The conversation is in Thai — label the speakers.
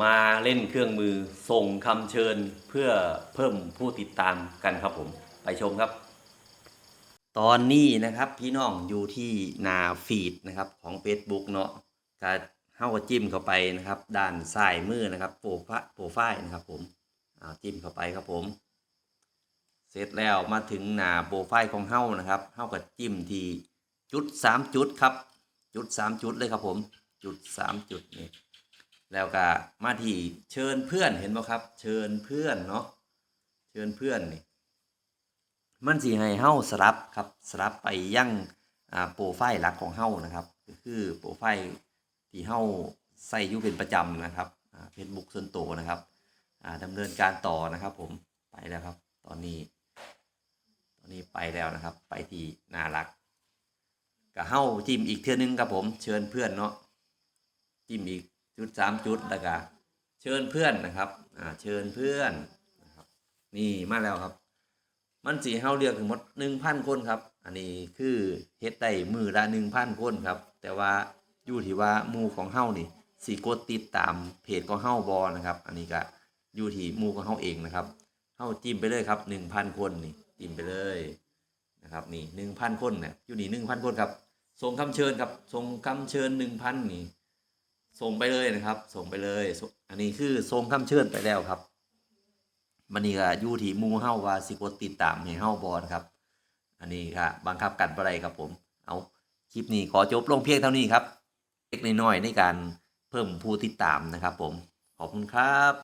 Speaker 1: มาเล่นเครื่องมือส่งคำเชิญเพื่อเพิ่มผู้ติดตามกันครับผมไปชมครับ ตอนนี้นะครับพี่น้องอยู่ที่หนาฟีดนะครับของ Facebook เนาะก็เข้าก็จิ้มเข้าไปนะครับ ด้านซ้ายมือนะครับโปรไฟล์โปรไฟล์นะครับผมจิ้มเข้าไปครับผม เสร็จแล้วมาถึงหน้าโปรไฟล์ของเฮานะครับเฮาก็จิ้มที่จุดสามจุดครับ จุดสามจุดเลยครับผม จุดสามจุดนี่ แล้วก็มาที่เชิญเพื่อนเห็นไหมครับ เชิญเพื่อนเนาะเชิญเพื่อนนี่มันสิให้เฮาสลับครับสลับไปยังอ่าโปรไฟล์หลักของเฮานะครับก็คือโปรไฟล์ที่เฮาใส่อยู่เป็นประจำนะครับเฟซบุ๊กส่วนตัวนะครับอ่าดำเนินการต่อนะครับผมไปแล้วครับ ตอนนี้ ตอนนี้ไปแล้วนะครับ ไปที่น่ารักก็เฮาจิ้มอีกเทื่อนึงครับผม เชิญเพื่อนเนาะจิ้มอีก จุดสามจุดแล้วก็เชิญเพื่อนนะครับอ่าเชิญเพื่อนนะครับนี่มาแล้วครับ มันสีเฮาเรียกถึงหมดหนึ่งพันคนครับ อันนี้คือเฮ็ดได้มือละหนึ่งพันคนครับ แต่ว่าอยู่ที่ว่ามูของเฮานี่สีกดติดตามเพจของเฮาบอนะครับ อันนี้ก็อยู่ที่มูของเฮาเองนะครับเฮาจิ้มไปเลยครับหนึ่งพันคนนี่จิ้มไปเลยนะครับนี่หนึ่งพันคนเนี่ยอยู่นี่หนึ่งพันคนครับส่งคำเชิญครับส่งคำเชิญหนึ่งพันนี่ ส่งไปเลยนะครับ ส่งไปเลย อันนี้คือทรงคำเชิญไปแล้วครับมันนี่ก็ยู่ที่มูเฮ้าว่าสิกดติดตามให้เฮาบอนครับ อันนี้ก็บังคับกันอะไรครับผม เอาคลิปนี้ขอจบลงเพียงเท่านี้ครับเล็กน้อยในการเพิ่มผู้ติดตามนะครับผม ขอบคุณครับ